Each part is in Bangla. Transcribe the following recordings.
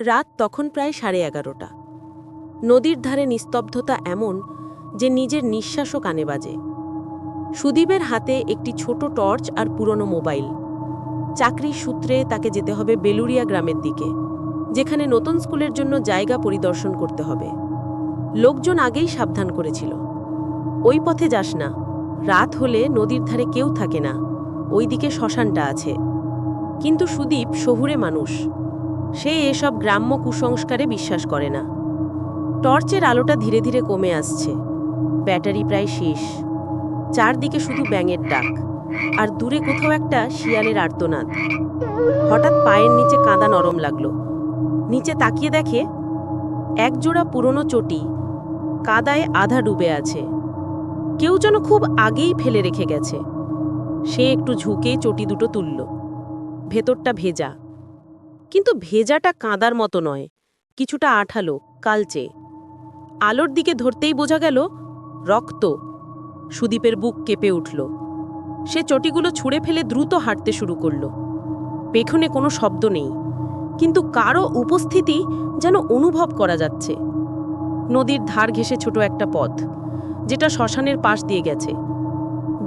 রাত তখন প্রায় সাড়ে এগারোটা। নদীর ধারে নিস্তব্ধতা এমন যে নিজের নিঃশ্বাসও কানে বাজে। সুদীপের হাতে একটি ছোট টর্চ আর পুরনো মোবাইল। চাকরির সূত্রে তাকে যেতে হবে বেলুরিয়া গ্রামের দিকে, যেখানে নতুন স্কুলের জন্য জায়গা পরিদর্শন করতে হবে। লোকজন আগেই সাবধান করেছিল। ওই পথে যাস না, রাত হলে নদীর ধারে কেউ থাকে না, ওইদিকে শ্মশানটা আছে। কিন্তু সুদীপ শহুরে মানুষ। সে এসব গ্রাম্য কুসংস্কারে বিশ্বাস করে না। টর্চের আলোটা ধীরে ধীরে কমে আসছে। ব্যাটারি প্রায় শেষ। চারদিকে শুধু ব্যাঙের ডাক, আর দূরে কোথাও একটা শিয়ালের আর্তনাদ। হঠাৎ পায়ের নিচে কাঁদা নরম লাগল। নিচে তাকিয়ে দেখে একজোড়া পুরনো চটি কাদায় আধা ডুবে আছে। কেউ যেন খুব আগেই ফেলে রেখে গেছে। সে একটু ঝুঁকে চটি দুটো তুলল। ভেতরটা ভেজা। কিন্তু ভেজাটা কাঁদার মতো নয়, কিছুটা আঠালো, কালচে। আলোর দিকে ধরতেই বোঝা গেল, রক্ত সুদীপের বুক কেঁপে উঠল। সে চটিগুলো ছুঁড়ে ফেলে দ্রুত হাঁটতে শুরু করল। পেছনে কোনো শব্দ নেই, কিন্তু কারও উপস্থিতি যেন অনুভব করা যাচ্ছে। নদীর ধার ঘেঁষে ছোট একটা পথ, যেটা শ্মশানের পাশ দিয়ে গেছে।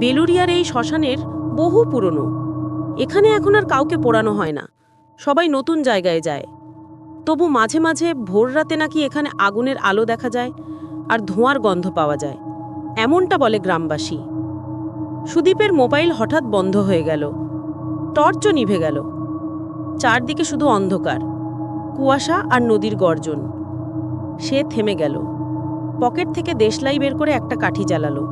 বেলুরিয়ার এই শ্মশানের বহু পুরনো, এখানে এখন আর কাউকে পোড়ানো হয় না। সবাই নতুন জায়গায় যায়। তবু মাঝে মাঝে ভোর রাতে নাকি এখানে আগুনের আলো দেখা যায় আর ধোঁয়ার গন্ধ পাওয়া যায়। এমনটা বলে গ্রামবাসী। সুদীপের মোবাইল হঠাৎ বন্ধ হয়ে গেল। টর্চও নিভে গেল। চারদিকে শুধু অন্ধকার। কুয়াশা আর নদীর গর্জন। সে থেমে গেল। পকেট থেকে দেশলাই বের করে একটা কাঠি জ্বালালো।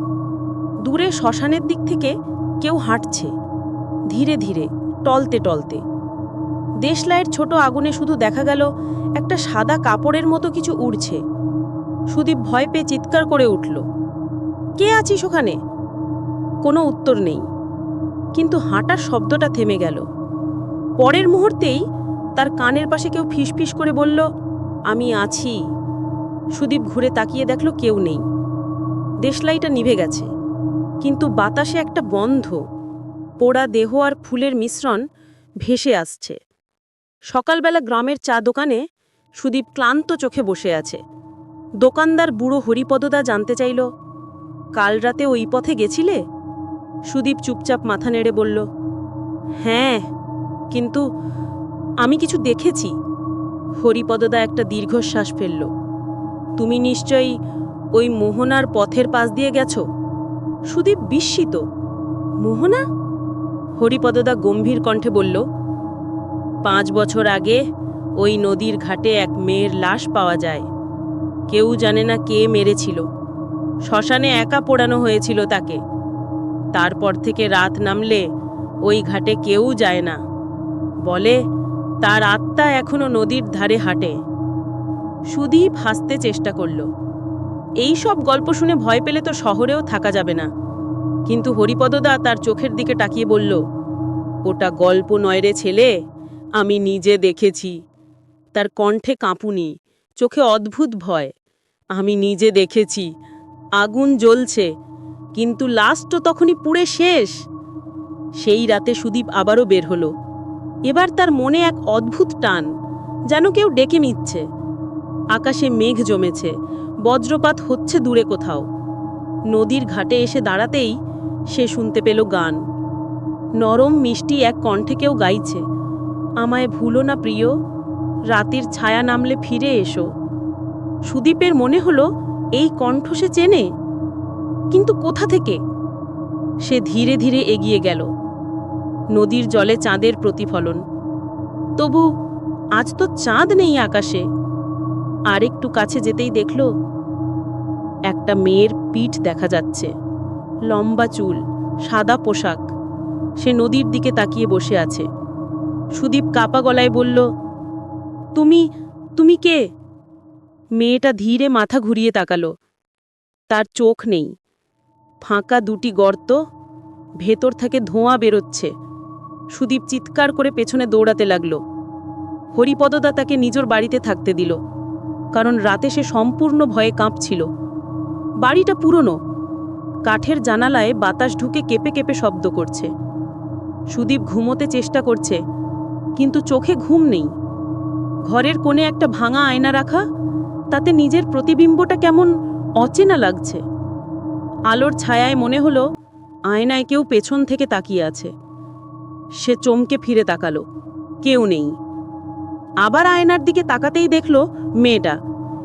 দূরে শ্মশানের দিক থেকে কেউ হাঁটছে। ধীরে ধীরে, টলতে টলতে। দেশলাইয়ের ছোট আগুনে শুধু দেখা গেল একটা সাদা কাপড়ের মতো কিছু উড়ছে। সুদীপ ভয় পেয়ে চিৎকার করে উঠল, কে আছিস ওখানে? কোনো উত্তর নেই, কিন্তু হাঁটার শব্দটা থেমে গেল। পরের মুহূর্তেই তার কানের পাশে কেউ ফিসফিস করে বলল, আমি আছি। সুদীপ ঘুরে তাকিয়ে দেখল কেউ নেই। দেশলাইটা নিভে গেছে, কিন্তু বাতাসে একটা বন্ধ, পোড়া দেহ আর ফুলের মিশ্রণ ভেসে আসছে। সকালবেলা গ্রামের চা দোকানে সুদীপ ক্লান্ত চোখে বসে আছে। দোকানদার বুড়ো হরিপদদা জানতে চাইল, কাল রাতে ওই পথে গেছিলে? সুদীপ চুপচাপ মাথা নেড়ে বলল হ্যাঁ কিন্তু আমি কিছু দেখেছি। হরিপদদা একটা দীর্ঘশ্বাস ফেলল, তুমি নিশ্চয়ই ওই মোহনার পথের পাশ দিয়ে গেছো? সুদীপ বিস্মিত, মোহনা? হরিপদদা গম্ভীর কণ্ঠে বলল পাঁচ বছর আগে ওই নদীর ঘাটে এক মেয়ের লাশ পাওয়া যায়। কেউ জানে না কে মেরেছিল। শ্মশানে একা পোড়ানো হয়েছিল তাকে। তারপর থেকে রাত নামলে ওই ঘাটে কেউ যায় না। বলে, তার আত্মা এখনও নদীর ধারে হাঁটে। সুদীপ হাসতে চেষ্টা করল। এই সব গল্প শুনে ভয় পেলে তো শহরেও থাকা যাবে না। কিন্তু হরিপদদা তার চোখের দিকে তাকিয়ে বলল, ওটা গল্প নয় রে ছেলে। আমি নিজে দেখেছি। তার কণ্ঠে কাঁপুনি, চোখে অদ্ভুত ভয়। আমি নিজে দেখেছি, আগুন জ্বলছে, কিন্তু লাশ তো তখনই পুড়ে শেষ। সেই রাতে সুদীপ আবারও বের হলো। এবার তার মনে এক অদ্ভুত টান, যেন কেউ ডেকে নিচ্ছে। আকাশে মেঘ জমেছে, বজ্রপাত হচ্ছে দূরে কোথাও। নদীর ঘাটে এসে দাঁড়াতেই সে শুনতে পেল গান। নরম মিষ্টি এক কণ্ঠে কেউ গাইছে। আমায় ভুলো না প্রিয়। রাতের ছায়া নামলে ফিরে এসো। সুদীপের মনে হলো, এই কণ্ঠ সে চেনে? কিন্তু কোথা থেকে? সে ধীরে ধীরে এগিয়ে গেল। নদীর জলে চাঁদের প্রতিফলন। তবু আজ তো চাঁদ নেই আকাশে। আর একটু কাছে যেতেই দেখল, একটা মেয়ের পিঠ দেখা যাচ্ছে। লম্বা চুল, সাদা পোশাক। সে নদীর দিকে তাকিয়ে বসে আছে। সুদীপ কাপা গলায় বলল, তুমি তুমি কে? মেয়েটা ধীরে মাথা ঘুরিয়ে তাকালো। তার চোখ নেই। ফাঁকা দুটি গর্ত, ভেতর থেকে ধোঁয়া বেরোচ্ছে। সুদীপ চিৎকার করে পেছনে দৌড়াতে লাগল। হরিপদদা তাকে নিজের বাড়িতে থাকতে দিল, কারণ রাতে সে সম্পূর্ণ ভয়ে কাঁপছিল। বাড়িটা পুরনো। কাঠের জানালায় বাতাস ঢুকে কেঁপে কেঁপে শব্দ করছে। সুদীপ ঘুমোতে চেষ্টা করছে কিন্তু চোখে ঘুম নেই। ঘরের কোণে একটা ভাঙা আয়না রাখা, তাতে নিজের প্রতিবিম্বটা কেমন অচেনা লাগছে। আলোর ছায়ায় মনে হলো, আয়নায় কেউ পেছন থেকে তাকিয়ে আছে। সে চমকে ফিরে তাকালো, কেউ নেই। আবার আয়নার দিকে তাকাতেই দেখল, মেয়েটা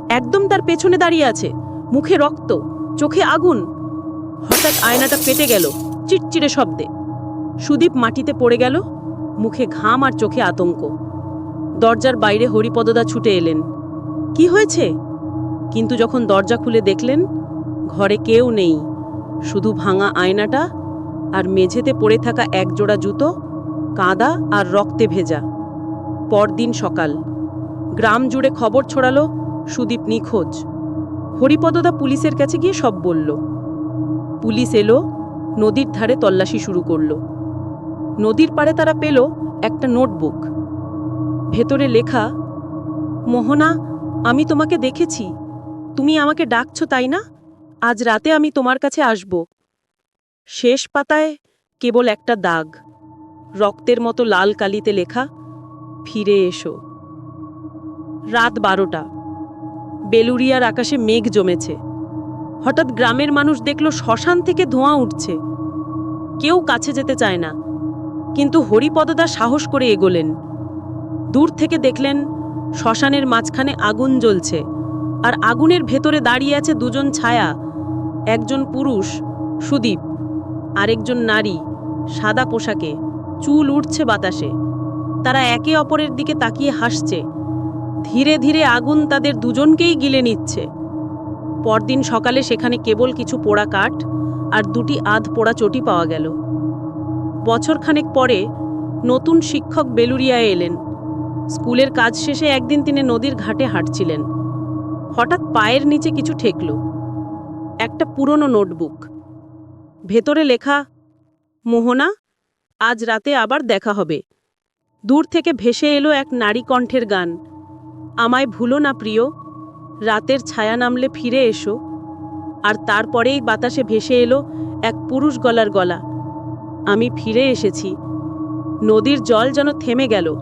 একদম তার পেছনে দাঁড়িয়ে আছে, মুখে রক্ত, চোখে আগুন। হঠাৎ আয়নাটা ফেটে গেল চিটচিড়ে শব্দে। সুদীপ মাটিতে পড়ে গেল মুখে ঘাম আর চোখে আতঙ্ক। দরজার বাইরে হরিপদদা ছুটে এলেন। কি হয়েছে? কিন্তু যখন দরজা খুলে দেখলেন, ঘরে কেউ নেই। শুধু ভাঙা আয়নাটা আর মেঝেতে পড়ে থাকা এক জোড়া জুতো, কাদা আর রক্তে ভেজা। পরদিন সকাল। গ্রাম জুড়ে খবর ছড়ালো সুদীপ নিখোঁজ। হরিপদদা পুলিশের কাছে গিয়ে সব বলল। পুলিশ এলো, নদীর ধারে তল্লাশি শুরু করল। নদীর পাড়ে তারা পেল একটা নোটবুক। ভেতরে লেখা, মোহনা, আমি তোমাকে দেখেছি। তুমি আমাকে ডাকছো, তাই না? আজ রাতে আমি তোমার কাছে আসব। শেষ পাতায় কেবল একটা দাগ। রক্তের মতো লাল কালিতে লেখা, ফিরে এসো। রাত বারোটা। বেলুরিয়ার আকাশে মেঘ জমেছে। হঠাৎ গ্রামের মানুষ দেখল শ্মশান থেকে ধোঁয়া উঠছে। কেউ কাছে যেতে চায় না। কিন্তু হরিপদদা সাহস করে এগোলেন। দূর থেকে দেখলেন শ্মশানের মাঝখানে আগুন জ্বলছে আর আগুনের ভেতরে দাঁড়িয়ে আছে দুজন ছায়া, একজন পুরুষ, সুদীপ, আরেকজন নারী, সাদা পোশাকে, চুল উঠছে বাতাসে। তারা একে অপরের দিকে তাকিয়ে হাসছে। ধীরে ধীরে আগুন তাদের দুজনকেই গিলে নিচ্ছে। পরদিন সকালে সেখানে কেবল কিছু পোড়া কাঠ আর দুটি আধ পোড়া চটি পাওয়া গেল। বছরখানেক পরে নতুন শিক্ষক বেলুরিয়ায় এলেন। স্কুলের কাজ শেষে একদিন তিনি নদীর ঘাটে হাঁটছিলেন। হঠাৎ পায়ের নিচে কিছু ঠেকল। একটা পুরনো নোটবুক। ভেতরে লেখা, মোহনা, আজ রাতে আবার দেখা হবে। দূর থেকে ভেসে এলো এক নারী কণ্ঠের গান। আমায় ভুলো না প্রিয়, রাতের ছায়া নামলে ফিরে এসো। আর তারপরেই বাতাসে ভেসে এলো এক পুরুষ গলার গলা। আমি ফিরে এসেছি। নদীর জল যেন থেমে গেল।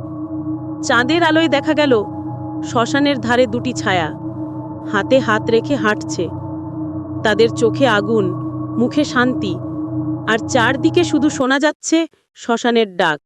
চাঁদের আলোয় দেখা গেল শ্মশানের ধারে দুটি ছায়া। হাতে হাত রেখে হাঁটছে। তাদের চোখে আগুন, মুখে শান্তি। আর চারদিকে শুধু শোনা যাচ্ছে শ্মশানের ডাক।